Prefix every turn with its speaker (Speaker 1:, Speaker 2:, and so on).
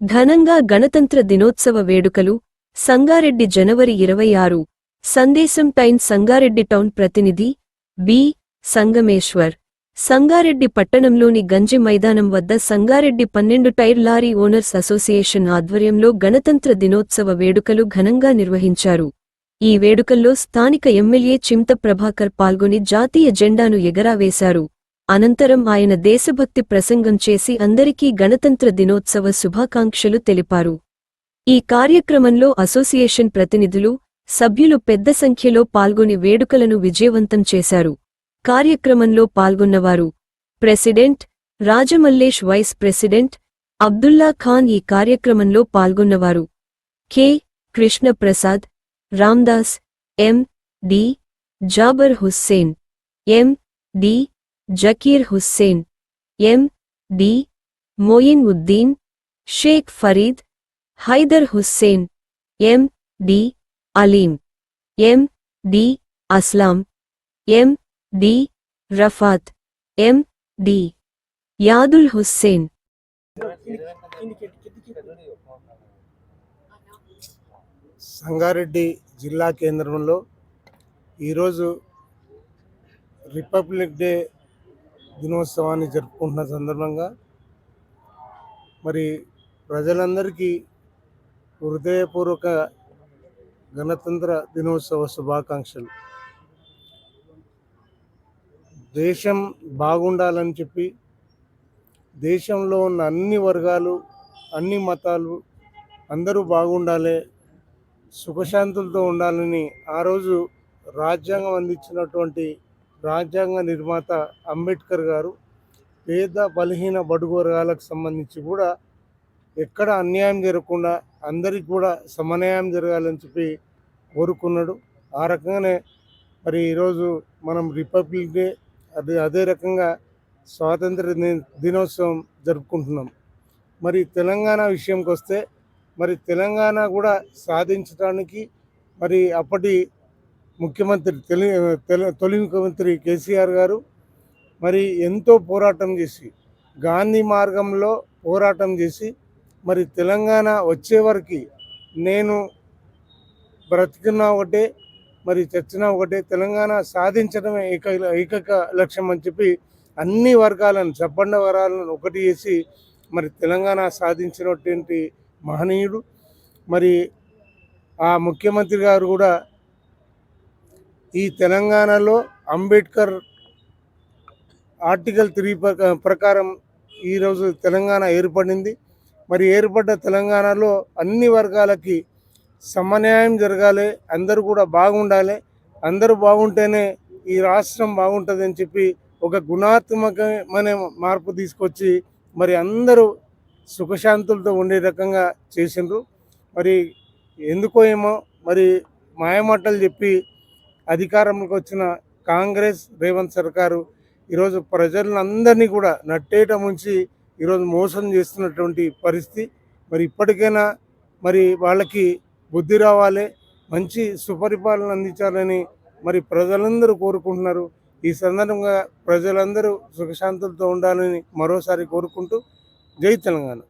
Speaker 1: ఘనంగా గణతంత్ర దినోత్సవ వేడుకలు సంగారెడ్డి జనవరి ఇరవై ఆరు సందేశం టైన్ సంగారెడ్డి టౌన్ ప్రతినిధి బి. సంగమేశ్వర్. సంగారెడ్డి పట్టణంలోని గంజి మైదానం వద్ద సంగారెడ్డి పన్నెండు టైర్ లారీ ఓనర్స్ అసోసియేషన్ ఆధ్వర్యంలో గణతంత్ర దినోత్సవ వేడుకలు ఘనంగా నిర్వహించారు. ఈ వేడుకల్లో స్థానిక ఎమ్మెల్యే చింత ప్రభాకర్ పాల్గొని జాతీయ జెండాను ఎగరావేశారు. అనంతరం ఆయన దేశభక్తి ప్రసంగం చేసి అందరికీ గణతంత్ర దినోత్సవ శుభాకాంక్షలు తెలిపారు. ఈ కార్యక్రమంలో అసోసియేషన్ ప్రతినిధులు సభ్యులు పెద్ద సంఖ్యలో పాల్గొని వేడుకలను విజయవంతం చేశారు. కార్యక్రమంలో పాల్గొన్నవారు president Rajamallesh vice president Abdulla Khan ఈ కార్యక్రమంలో పాల్గొన్నవారు. K. Krishnaprasad Ramdas M. D. Jabar Hussain M. D. Zakir Hussain M. D. Moin Uddin Sheikh Farid Haider Hussain M. D. Aleem M. D. Aslam M. D. Rafath M. D. Yadul Hussain.
Speaker 2: Sangareddy జిల్లా కేంద్రంలో ఈరోజు republic day దినోత్సవాన్ని జరుపుకుంటున్న సందర్భంగా మరి ప్రజలందరికీ హృదయపూర్వక గణతంత్ర దినోత్సవ శుభాకాంక్షలు. దేశం బాగుండాలని చెప్పి దేశంలో ఉన్న అన్ని వర్గాలు అన్ని మతాలు అందరూ బాగుండాలి సుఖశాంతులతో ఉండాలని ఆ రోజు రాజ్యాంగం అందించినటువంటి రాజ్యాంగ నిర్మాత అంబేద్కర్ గారు పేద బలహీన బడుగు వర్గాలకు సంబంధించి కూడా ఎక్కడ అన్యాయం జరగకుండా అందరికి కూడా సమన్యాయం జరగాలని చెప్పి కోరుకున్నాడు. ఆ రకంగానే మరి ఈరోజు మనం రిపబ్లిక్ డే అదే అదే రకంగా స్వాతంత్ర ది- దినోత్సవం జరుపుకుంటున్నాం. మరి తెలంగాణ విషయంకి వస్తే మరి తెలంగాణ కూడా సాధించడానికి మరి అప్పటి ముఖ్యమంత్రి తెలి తొలి ముఖ్యమంత్రి కేసీఆర్ గారు మరి ఎంతో పోరాటం చేసి గాంధీ మార్గంలో పోరాటం చేసి మరి తెలంగాణ వచ్చే వరకు నేను బ్రతికినా ఒకటే మరి చచ్చినా ఒకటే తెలంగాణ సాధించడమే ఏక ఏకైక లక్ష్యం అని చెప్పి అన్ని వర్గాలను చెప్పండ వరాలను ఒకటి చేసి మరి తెలంగాణ సాధించినటువంటి మహనీయుడు. మరి ఆ ముఖ్యమంత్రి గారు కూడా ఈ తెలంగాణలో అంబేద్కర్ ఆర్టికల్ త్రీ ప్రకారం ఈరోజు తెలంగాణ ఏర్పడింది. మరి ఏర్పడ్డ తెలంగాణలో అన్ని వర్గాలకి సమన్యాయం జరగాలి అందరూ కూడా బాగుండాలి అందరూ బాగుంటేనే ఈ రాష్ట్రం బాగుంటుంది అని చెప్పి ఒక గుణాత్మకమైన మార్పు తీసుకొచ్చి మరి అందరూ సుఖశాంతులతో ఉండే రకంగా చేసిండ్రు. మరి ఎందుకో ఏమో మరి మాయమాటలు చెప్పి అధికారంలోకి వచ్చిన కాంగ్రెస్ రేవంత్ సర్కారు ఈరోజు ప్రజలందరినీ కూడా నట్టేట ముంచి ఈరోజు మోసం చేస్తున్నటువంటి పరిస్థితి. మరి ఇప్పటికైనా మరి వాళ్ళకి బుద్ధి రావాలి మంచి సుపరిపాలన అందించాలని మరి ప్రజలందరూ కోరుకుంటున్నారు. ఈ సందర్భంగా ప్రజలందరూ సుఖశాంతులతో ఉండాలని మరోసారి కోరుకుంటూ జై తెలంగాణ.